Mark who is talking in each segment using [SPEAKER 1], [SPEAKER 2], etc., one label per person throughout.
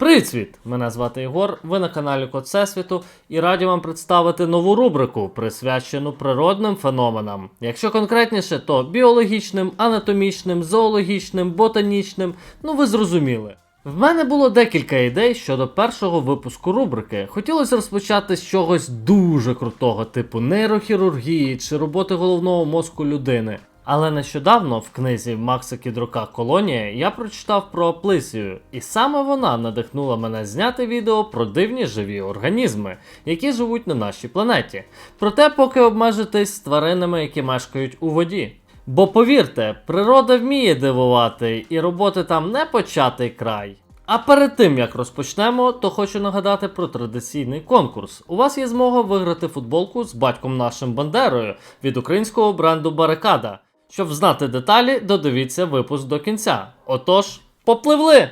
[SPEAKER 1] Привіт! Мене звати Ігор, ви на каналі Код Всесвіту і раді вам представити нову рубрику, присвячену природним феноменам. Якщо конкретніше, то біологічним, анатомічним, зоологічним, ботанічним, ну ви зрозуміли. В мене було декілька ідей щодо першого випуску рубрики. Хотілося розпочати з чогось дуже крутого, типу нейрохірургії чи роботи головного мозку людини. Але нещодавно в книзі Макса Кідрука Колонія я прочитав про аплисію, і саме вона надихнула мене зняти відео про дивні живі організми, які живуть на нашій планеті. Проте поки обмежитись з тваринами, які мешкають у воді. Бо повірте, природа вміє дивувати, і роботи там не початий край. А перед тим як розпочнемо, то хочу нагадати про традиційний конкурс. У вас є змога виграти футболку з батьком нашим Бандерою від українського бренду Барикада. Щоб знати деталі, додивіться випуск до кінця. Отож, попливли!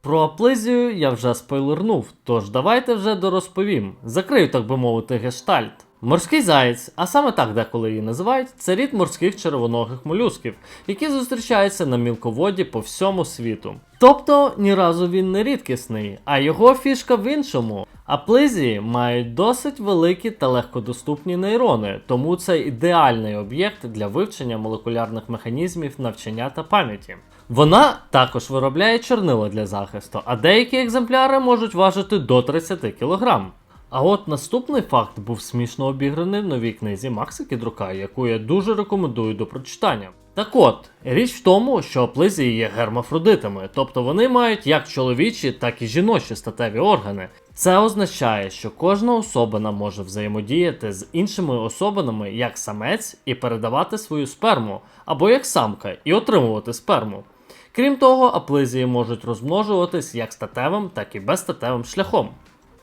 [SPEAKER 1] Про аплизію я вже спойлернув, тож давайте вже дорозповім. Закрию, так би мовити, гештальт. Морський заєць, а саме так деколи її називають, це рід морських червоногих молюсків, які зустрічаються на мілководі по всьому світу. Тобто ні разу він не рідкісний, а його фішка в іншому. Аплизії мають досить великі та легкодоступні нейрони, тому це ідеальний об'єкт для вивчення молекулярних механізмів навчання та пам'яті. Вона також виробляє чорнила для захисту, а деякі екземпляри можуть важити до 30 кг. А от наступний факт був смішно обіграний в новій книзі Макса Кідрука, яку я дуже рекомендую до прочитання. Так от, річ в тому, що аплизії є гермафродитами, тобто вони мають як чоловічі, так і жіночі статеві органи. Це означає, що кожна особина може взаємодіяти з іншими особинами як самець і передавати свою сперму, або як самка і отримувати сперму. Крім того, аплизії можуть розмножуватись як статевим, так і безстатевим шляхом.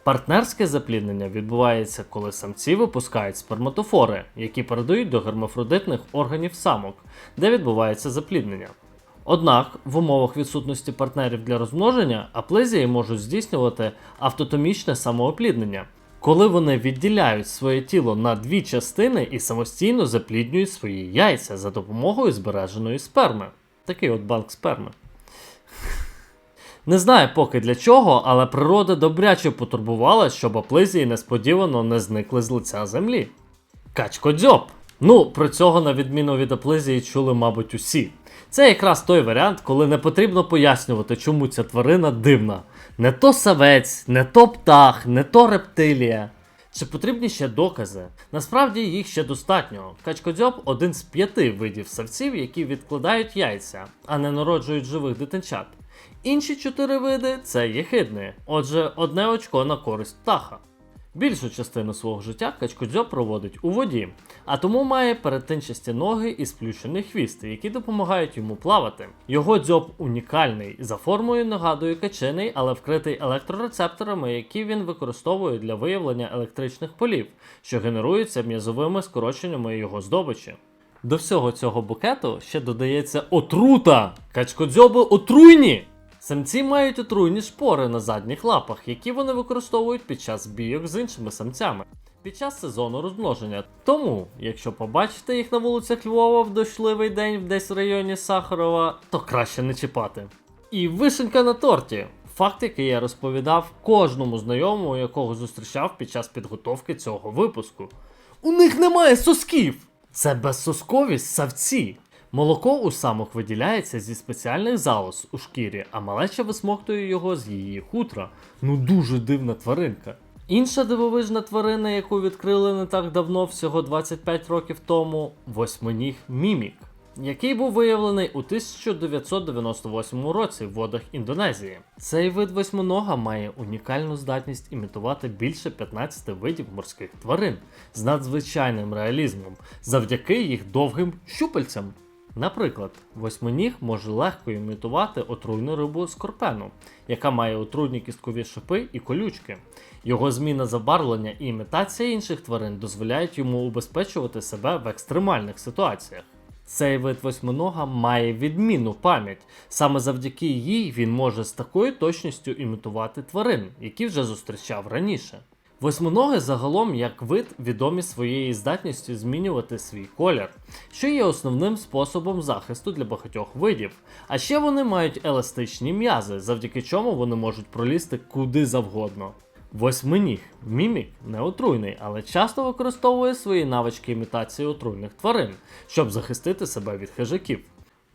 [SPEAKER 1] Партнерське запліднення відбувається, коли самці випускають сперматофори, які передають до гермафродитних органів самок, де відбувається запліднення. Однак, в умовах відсутності партнерів для розмноження аплезії можуть здійснювати автотомічне самоопліднення, коли вони відділяють своє тіло на дві частини і самостійно запліднюють свої яйця за допомогою збереженої сперми. Такий от банк сперми. Не знаю поки для чого, але природа добряче потурбувалась, щоб аплизії несподівано не зникли з лиця землі. Качкодзьоб. Ну, про цього, на відміну від аплизії, чули, мабуть, усі. Це якраз той варіант, коли не потрібно пояснювати, чому ця тварина дивна. Не то савець, не то птах, не то рептилія. Чи потрібні ще докази? Насправді їх ще достатньо. Качкодзьоб один з п'яти видів савців, які відкладають яйця, а не народжують живих дитинчат. Інші чотири види це єхидни, отже, одне очко на користь птаха. Більшу частину свого життя качкодзьоб проводить у воді, а тому має перетинчасті ноги і сплющений хвіст, які допомагають йому плавати. Його дзьоб унікальний, за формою нагадує качиний, але вкритий електрорецепторами, які він використовує для виявлення електричних полів, що генеруються м'язовими скороченнями його здобичі. До всього цього букету ще додається отрута! Качкодзьоби отруйні! Самці мають отруйні шпори на задніх лапах, які вони використовують під час бійок з іншими самцями під час сезону розмноження. Тому, якщо побачите їх на вулицях Львова в дощливий день десь в районі Сахарова, то краще не чіпати. І вишенька на торті. Факт, який я розповідав кожному знайомому, якого зустрічав під час підготовки цього випуску. У них немає сосків! Це безсоскові савці. Молоко у самок виділяється зі спеціальних залоз у шкірі, а малеча висмоктує його з її хутра. Ну дуже дивна тваринка. Інша дивовижна тварина, яку відкрили не так давно, всього 25 років тому, восьминіг мімік, який був виявлений у 1998 році в водах Індонезії. Цей вид восьминога має унікальну здатність імітувати більше 15 видів морських тварин з надзвичайним реалізмом завдяки їх довгим щупальцям. Наприклад, восьминіг може легко імітувати отруйну рибу скорпену, яка має отруйні кісткові шипи і колючки. Його зміна забарвлення і імітація інших тварин дозволяють йому убезпечувати себе в екстремальних ситуаціях. Цей вид восьминога має відмінну пам'ять. Саме завдяки їй він може з такою точністю імітувати тварин, які вже зустрічав раніше. Восьминоги загалом як вид відомі своєю здатністю змінювати свій колір, що є основним способом захисту для багатьох видів. А ще вони мають еластичні м'язи, завдяки чому вони можуть пролізти куди завгодно. Восьминіг мімік не отруйний, але часто використовує свої навички імітації отруйних тварин, щоб захистити себе від хижаків.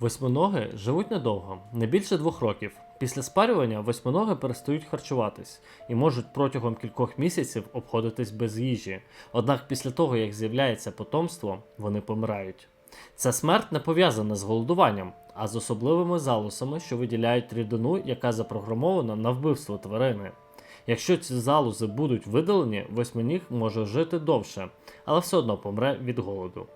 [SPEAKER 1] Восьминоги живуть недовго, не більше двох років. Після спарювання восьминоги перестають харчуватись і можуть протягом кількох місяців обходитись без їжі. Однак після того, як з'являється потомство, вони помирають. Ця смерть не пов'язана з голодуванням, а з особливими залозами, що виділяють рідину, яка запрограмована на вбивство тварини. Якщо ці залози будуть видалені, восьминіг може жити довше, але все одно помре від голоду.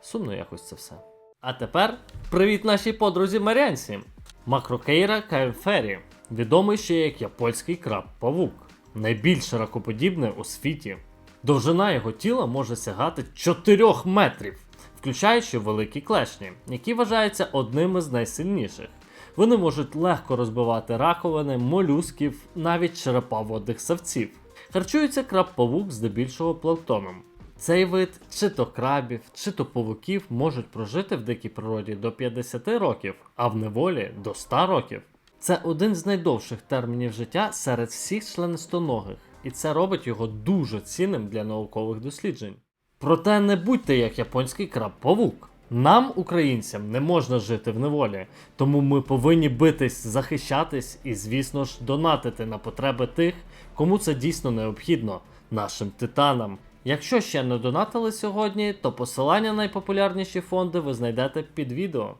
[SPEAKER 1] Сумно якось це все. А тепер привіт нашій подрузі Маріанці. Макрокейра кайфері, відомий ще як японський краб-павук, найбільш ракоподібне у світі. Довжина його тіла може сягати 4 метрів, включаючи великі клешні, які вважаються одними з найсильніших. Вони можуть легко розбивати раковини, молюсків, навіть черепа водних савців. Харчується краб-павук здебільшого планктоном. Цей вид чи то крабів, чи то павуків можуть прожити в дикій природі до 50 років, а в неволі до 100 років. Це один з найдовших термінів життя серед всіх членистоногих, і це робить його дуже цінним для наукових досліджень. Проте не будьте як японський краб-павук. Нам, українцям, не можна жити в неволі, тому ми повинні битись, захищатись і, звісно ж, донатити на потреби тих, кому це дійсно необхідно, нашим титанам. Якщо ще не донатили сьогодні, то посилання на найпопулярніші фонди ви знайдете під відео.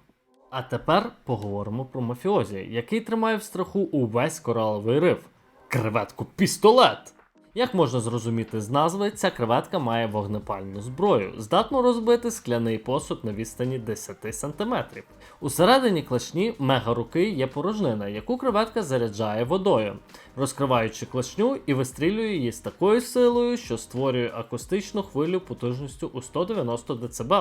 [SPEAKER 1] А тепер поговоримо про мафіозі, який тримає в страху увесь кораловий риф креветку пістолет. Як можна зрозуміти з назви, ця креветка має вогнепальну зброю, здатну розбити скляний посуд на відстані 10 см. Усередині клешні мегаруки є порожнина, яку креветка заряджає водою, розкриваючи клешню і вистрілює її з такою силою, що створює акустичну хвилю потужністю у 190 дБ.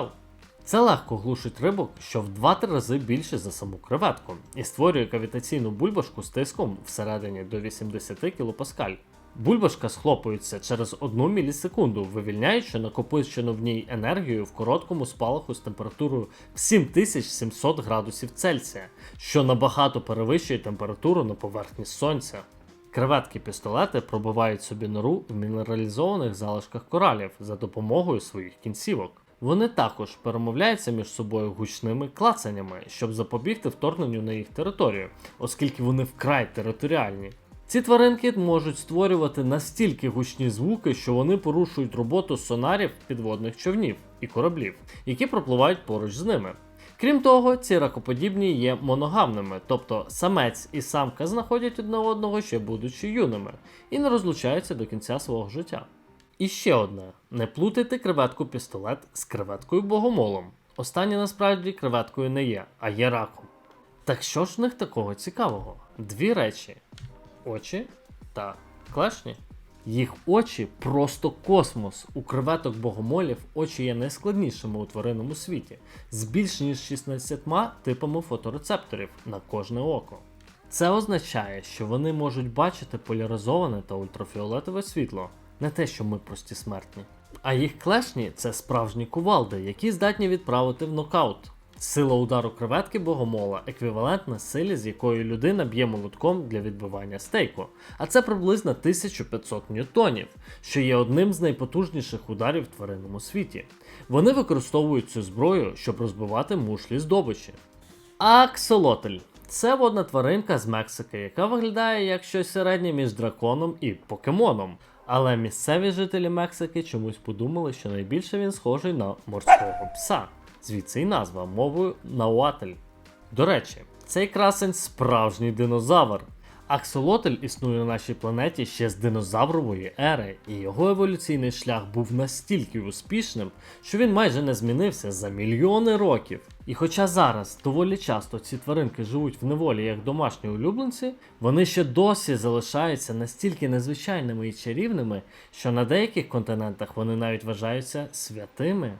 [SPEAKER 1] Це легко глушить рибок, що в 2-3 рази більше за саму креветку, і створює кавітаційну бульбашку з тиском всередині до 80 кПа. Бульбашка схлопується через 1 мілісекунду, вивільняючи накопичену в ній енергію в короткому спалаху з температурою в 7700 градусів Цельсія, що набагато перевищує температуру на поверхні сонця. Креветки-пістолети пробивають собі нору в мінералізованих залишках коралів за допомогою своїх кінцівок. Вони також перемовляються між собою гучними клацаннями, щоб запобігти вторгненню на їх територію, оскільки вони вкрай територіальні. Ці тваринки можуть створювати настільки гучні звуки, що вони порушують роботу сонарів підводних човнів і кораблів, які пропливають поруч з ними. Крім того, ці ракоподібні є моногамними, тобто самець і самка знаходять одне одного ще будучи юними, і не розлучаються до кінця свого життя. І ще одне: не плутайте креветку пістолет з креветкою богомолом. Останнє насправді креветкою не є, а є раком. Так що ж в них такого цікавого? Дві речі: очі та клешні. Їх очі просто космос. У креветок богомолів очі є найскладнішими у тваринному світі, з більш ніж 16 типами фоторецепторів на кожне око. Це означає, що вони можуть бачити поляризоване та ультрафіолетове світло, не те, що ми прості смертні. А їх клешні це справжні кувалди, які здатні відправити в нокаут. Сила удару креветки богомола еквівалентна силі, з якою людина б'є молотком для відбивання стейку, а це приблизно 1500 ньютонів, що є одним з найпотужніших ударів в тваринному світі. Вони використовують цю зброю, щоб розбивати мушлі здобичі. Аксолотль це водна тваринка з Мексики, яка виглядає як щось середнє між драконом і покемоном. Але місцеві жителі Мексики чомусь подумали, що найбільше він схожий на морського пса. Звідси й назва мовою науатель. До речі, цей красень справжній динозавр. Аксолотль існує на нашій планеті ще з динозаврової ери, і його еволюційний шлях був настільки успішним, що він майже не змінився за мільйони років. І хоча зараз доволі часто ці тваринки живуть в неволі як домашні улюбленці, вони ще досі залишаються настільки незвичайними і чарівними, що на деяких континентах вони навіть вважаються святими.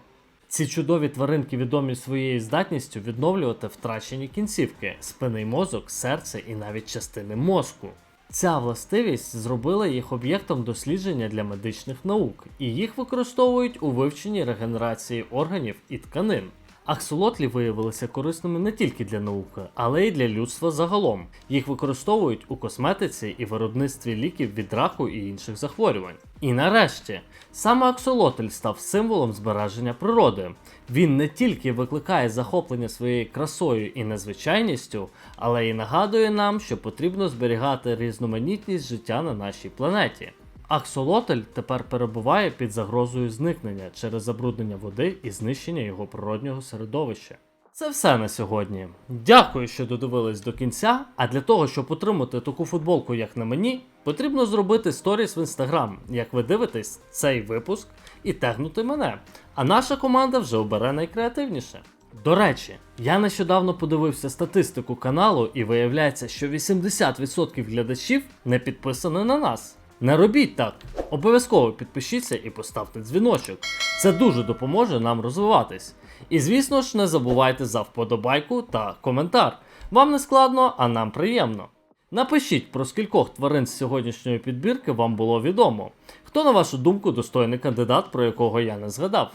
[SPEAKER 1] Ці чудові тваринки відомі своєю здатністю відновлювати втрачені кінцівки, спинний мозок, серце і навіть частини мозку. Ця властивість зробила їх об'єктом дослідження для медичних наук, і їх використовують у вивченні регенерації органів і тканин. Аксолотлі виявилися корисними не тільки для науки, але й для людства загалом. Їх використовують у косметиці і виробництві ліків від раку і інших захворювань. І нарешті, саме аксолотль став символом збереження природи. Він не тільки викликає захоплення своєю красою і незвичайністю, але й нагадує нам, що потрібно зберігати різноманітність життя на нашій планеті. Аксолотль тепер перебуває під загрозою зникнення через забруднення води і знищення його природнього середовища. Це все на сьогодні. Дякую, що додивились до кінця. А для того, щоб отримати таку футболку, як на мені, потрібно зробити сторіс в інстаграм, як ви дивитесь цей випуск, і тегнути мене. А наша команда вже обере найкреативніше. До речі, я нещодавно подивився статистику каналу, і виявляється, що 80% глядачів не підписані на нас. Не робіть так. Обов'язково підпишіться і поставте дзвіночок. Це дуже допоможе нам розвиватись. І звісно ж, не забувайте за вподобайку та коментар. Вам не складно, а нам приємно. Напишіть про скількох тварин з сьогоднішньої підбірки вам було відомо. Хто, на вашу думку, достойний кандидат, про якого я не згадав.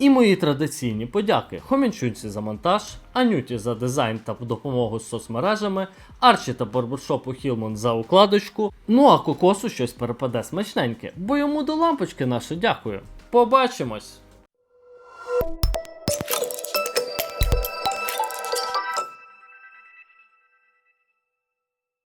[SPEAKER 1] І мої традиційні подяки Хомінчунці за монтаж, Анюті за дизайн та допомогу з соцмережами, Арчі та барбершопу Хілмон за укладочку. Ну а кокосу щось перепаде смачненьке, бо йому до лампочки наше дякую. Побачимось!